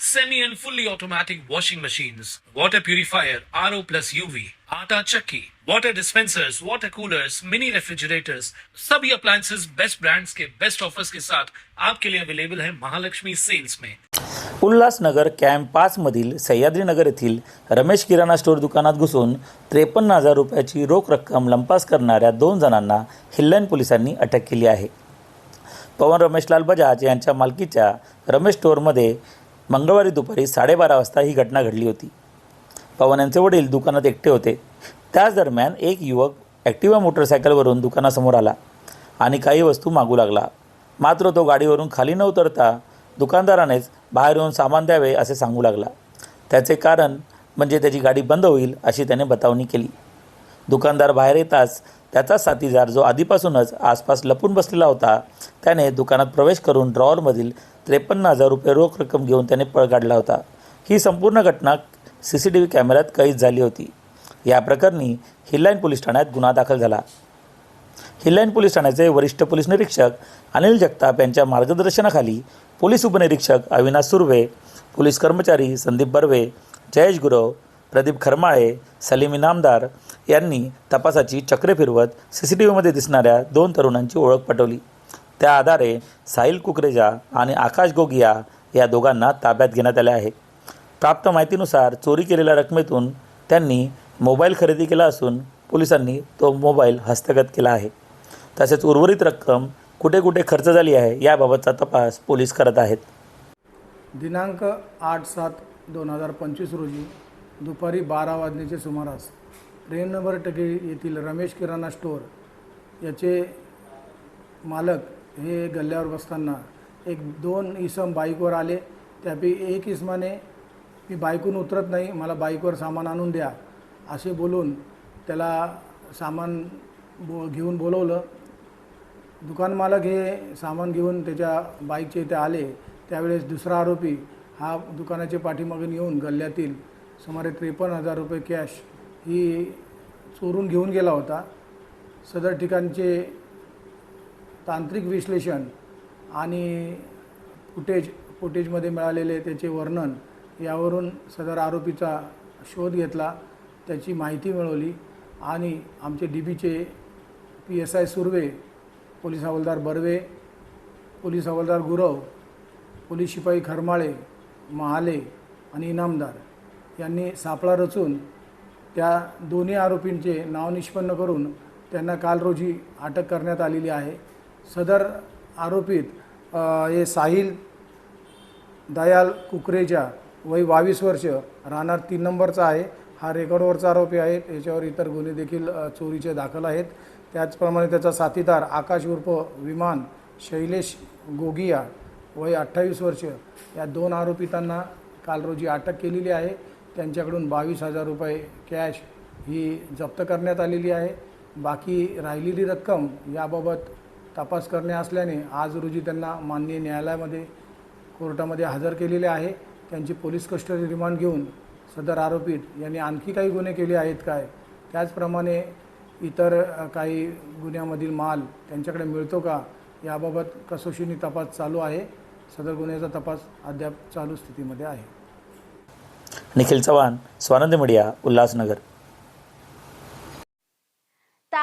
semi and fully automatic washing machines, water purifier, RO plus UV, आटा चक्की, water dispensers, water coolers, mini refrigerators, सभी appliances. Best brands के best offers के साथ आपके लिए अवेलेबल है महालक्ष्मी सेल्स में उल्हासनगर कॅम्प पाचमधील सह्याद्रीनगर येथील रमेश किराणा स्टोअर दुकानात घुसून त्रेपन्न हजार रुपयाची रोख रक्कम लंपास करणाऱ्या दोन जणांना हिल्लन पोलिसांनी अटक केली आहे. पवन रमेशलाल बजाज यांच्या मालकीच्या रमेश स्टोअरमध्ये मंगळवारी दुपारी साडेबारा वाजता ही घटना घडली होती. पवन यांचे वडील दुकानात एकटे होते. त्याच दरम्यान एक युवक ॲक्टिवा मोटरसायकलवरून दुकानासमोर आला आणि काही वस्तू मागू लागला. मात्र तो गाडीवरून खाली न उतरता दुकानदारानेच बाहेर येऊन सामान द्यावे असे सांगू लागला. त्याचे कारण म्हणजे त्याची गाडी बंद होईल अशी त्याने बतावणी केली. दुकानदार बाहेर येताच त्याचा साथीदार जो आधीपासूनच आसपास लपून बसलेला होता त्याने दुकानात प्रवेश करून ड्रॉवरमधील त्रेपन्न हजार रुपये रोख रक्कम घेऊन त्याने पळ काढला होता. ही संपूर्ण घटना सी सी टी व्ही कॅमेऱ्यात कैद झाली होती. या प्रकरणी हिल्लाईन पोलीस ठाण्यात गुन्हा दाखल झाला. हिल्लाईन पोलीस ठाण्याचे वरिष्ठ पोलीस निरीक्षक अनिल जगताप यांच्या मार्गदर्शनाखाली पोलीस उपनिरीक्षक अविनाश सुर्वे पोलीस कर्मचारी संदीप बर्वे जयेश गुरव प्रदीप खरमाळे सलीम इनामदार यांनी तपासाची चक्रे फिरवत सी सी टी व्हीमध्ये दिसणाऱ्या दोन तरुणांची ओळख पटवली. त्या आधारे साहिल कुकरेजा आणि आकाश गोगिया या दोघांना ताब्यात घेण्यात आले आहे. प्राप्त माहितीनुसार चोरी केलेल्या रकमेतून त्यांनी मोबाईल खरेदी केला असून पोलिसांनी तो मोबाईल हस्तगत केला आहे. तसेच उर्वरित रक्कम कुठे कुठे खर्च झाली आहे याबाबतचा तपास पोलीस करत आहेत. दिनांक आठ सात दोन हजार पंचवीस रोजी दुपारी बारा वाजण्याचे सुमारास ट्रेन नंबर टके येथील रमेश किराणा स्टोअर याचे मालक हे गल्ल्यावर बसताना एक दोन इसम बाईकवर आले. त्यापैकी एक इसमाने मी बाईकून उतरत नाही मला बाईकवर सामान आणून द्या. असे बोलून त्याला सामान बो घेऊन बोलवलं. दुकानमालक हे सामान घेऊन त्याच्या बाईकचे इथे आले. त्यावेळेस दुसरा आरोपी हा दुकानाच्या पाठीमागून येऊन गल्ल्यातील सुमारे त्रेपन्न हजार रुपये कॅश ही चोरून घेऊन गेला होता. सदर ठिकाणचे तांत्रिक विश्लेषण आणि फुटेज फुटेजमध्ये मिळालेले त्याचे वर्णन यावरून सदर आरोपीचा शोध घेतला त्याची माहिती मिळवली आणि आमचे डी बीचे P S I Surve police हवालदार बर्वे पोलीस हवालदार गुरव पोलीस शिपाई खरमाळे महाले आणि इनामदार यांनी सापळा रचून त्या दोन्ही आरोपींचे नाव निष्पन्न करून त्यांना काल रोजी अटक करण्यात आलेली आहे. सदर आरोपीत हे साहिल दयाल कुकरेजा वय बावीस वर्ष राहणार तीन नंबरचा आहे. हा रेकॉर्डवरचा आरोपी आहे. याच्यावर इतर गुन्हे देखील चोरीचे दाखल आहेत. त्याचप्रमाणे त्याचा साथीदार आकाश उर्फ विमान शैलेश गोगिया वय अठ्ठावीस वर्ष. या दोन आरोपितांना काल रोजी अटक केलेली आहे. त्यांच्याकडून बावीस हजार रुपये कॅश ही जप्त करण्यात आलेली आहे. बाकी राहिलेली रक्कम याबाबत तपास करणे असल्याने आज रोजी त्यांना माननीय न्यायालयामध्ये कोर्टामध्ये हजर केलेले आहे. त्यांची पोलीस कस्टडी रिमांड घेऊन सदर आरोपीत यांनी आणखी काही गुन्हे केले आहेत काय? त्याचप्रमाणे इतर काही गुन्ह्यामधील माल त्यांच्याकडे मिळतो का? याबाबत कसोशीने तपास चालू आहे. सदर गुन्ह्याचा तपास अद्याप चालू स्थितीमध्ये आहे. निखिल चव्हाण स्वानंद मीडिया उल्हासनगर.